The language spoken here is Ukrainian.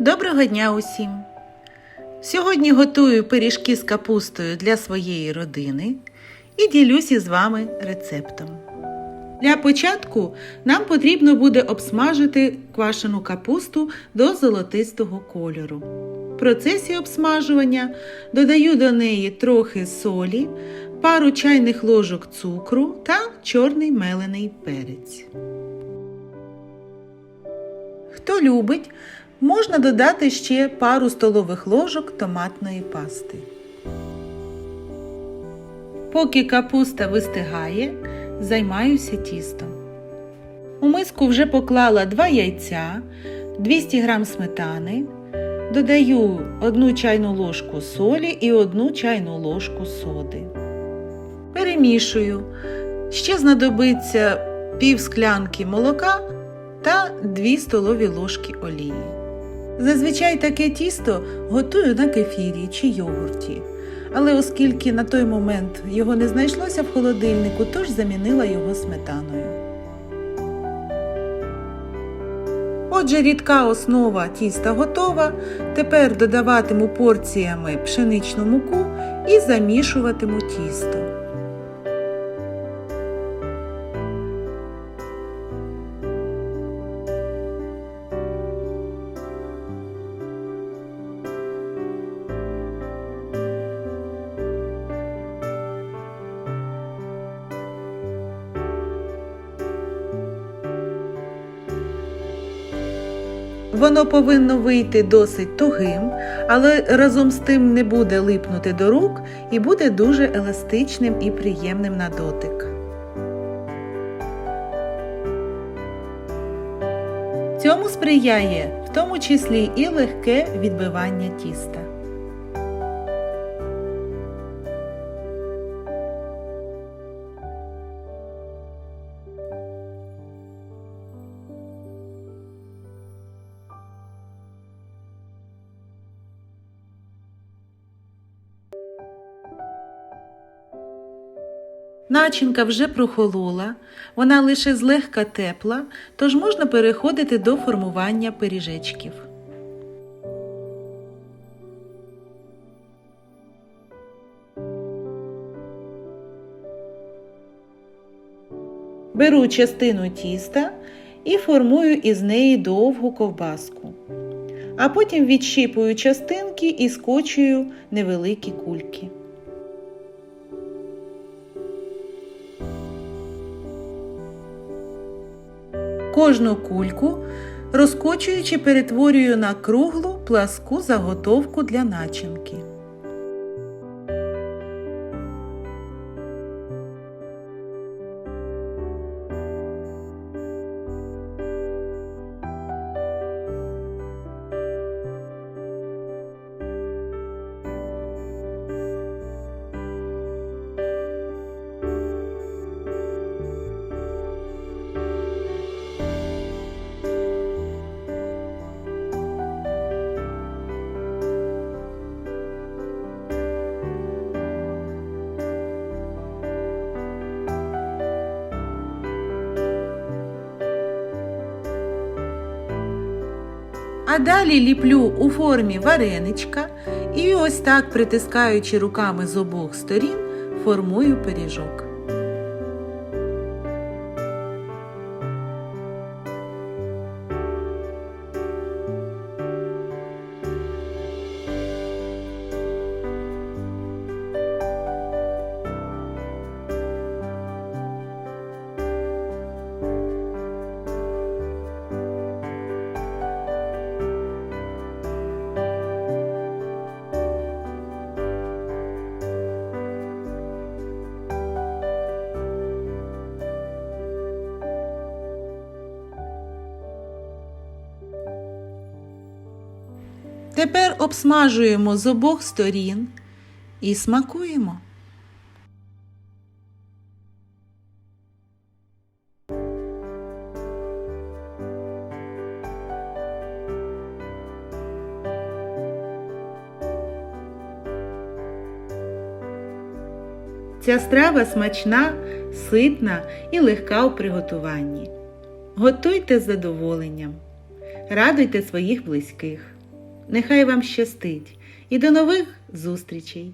Доброго дня усім! Сьогодні готую пиріжки з капустою для своєї родини і ділюсь із вами рецептом. Для початку нам потрібно буде обсмажити квашену капусту до золотистого кольору. В процесі обсмажування додаю до неї трохи солі, пару чайних ложок цукру та чорний мелений перець. Хто любить, можна додати ще пару столових ложок томатної пасти. Поки капуста вистигає, займаюся тістом. У миску вже поклала 2 яйця, 200 г сметани, додаю 1 чайну ложку солі і 1 чайну ложку соди. Перемішую. Ще знадобиться пів склянки молока та 2 столові ложки олії. Зазвичай таке тісто готую на кефірі чи йогурті. Але оскільки на той момент його не знайшлося в холодильнику, тож замінила його сметаною. Отже, рідка основа тіста готова. Тепер додаватиму порціями пшеничну муку і замішуватиму тісто. Воно повинно вийти досить тугим, але разом з тим не буде липнути до рук і буде дуже еластичним і приємним на дотик. Цьому сприяє в тому числі і легке відбивання тіста. Начинка вже прохолола, вона лише злегка тепла, тож можна переходити до формування пиріжечків. Беру частину тіста і формую із неї довгу ковбаску. А потім відщіпую частинки і скочую невеликі кульки. Кожну кульку, розкочуючи, перетворюю на круглу пласку заготовку для начинки. А далі ліплю у формі вареничка і ось так, притискаючи руками з обох сторін, формую пиріжок. Тепер обсмажуємо з обох сторін і смакуємо. Ця страва смачна, ситна і легка у приготуванні. Готуйте з задоволенням. радуйте своїх близьких. Нехай вам щастить і до нових зустрічей!